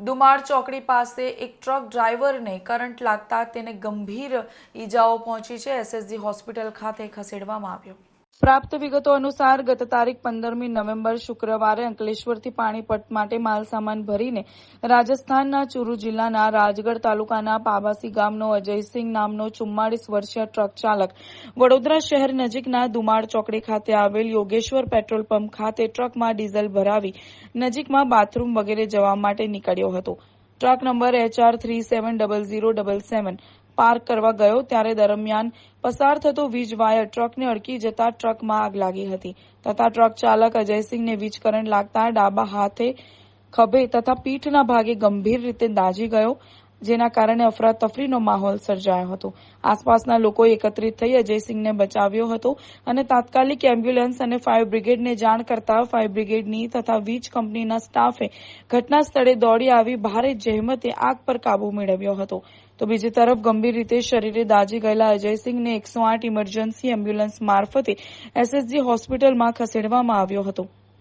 દુમાર ચોકડી પાસે એક ટ્રક ડ્રાઈવરને કરંટ લાગતા તેને ગંભીર ઈજાઓ પહોંચી છે. એસએસજી હોસ્પિટલ ખાતે ખસેડવામાં આવ્યો. પ્રાપ્ત વિગતો અનુસાર ગત તારીખ પંદરમી નવેમ્બર શુક્રવારે અંકલેશ્વરથી પાણીપત માટે માલસામાન ભરીને રાજસ્થાનના ચુરુ જિલ્લાના રાજગઢ તાલુકાના પાબાસી ગામનો અજયસિંહ નામનો ચુમ્માળીસ વર્ષીય ટ્રક ચાલક વડોદરા શહેર નજીકના દુમાળ ચોકડી ખાતે આવેલ યોગેશ્વર પેટ્રોલ પંપ ખાતે ટ્રકમાં ડીઝલ ભરાવી નજીકમાં બાથરૂમ વગેરે જવા માટે નીકળ્યો હતો. Truck number HR three seven double zero double seven park કરવા ગયો ત્યારે દરમિયાન પસાર થતો વીજ વાયર ટ્રકને અડકી જતા ટ્રકમાં આગ લાગી હતી તથા ટ્રક ચાલક અજયસિંહને વીજ કરંટ લાગતા ડાબા હાથે ખભે તથા પીઠના ભાગે ગંભીર રીતે દાઝી ગયો જેના કારણે અફરાતફરીનો માહોલ સર્જાયો હતો. આસપાસના લોકો એકત્રિત થઈ અજયસિંહને બચાવ્યો હતો અને તાત્કાલિક એમ્બ્યુલન્સ અને ફાયર બ્રિગેડને જાણ કરતા ફાયર બ્રિગેડની તથા વીજ કંપનીના સ્ટાફે ઘટના સ્થળે દોડી આવી ભારે જહેમતે આગ પર કાબુ મેળવ્યો હતો. તો બીજી તરફ ગંભીર રીતે શરીરે દાઝી ગયેલા અજયસિંહને એકસો આઠ ઇમરજન્સી એમ્બ્યુલન્સ મારફતે એસએસજી હોસ્પિટલમાં ખસેડવામાં આવ્યો હતો.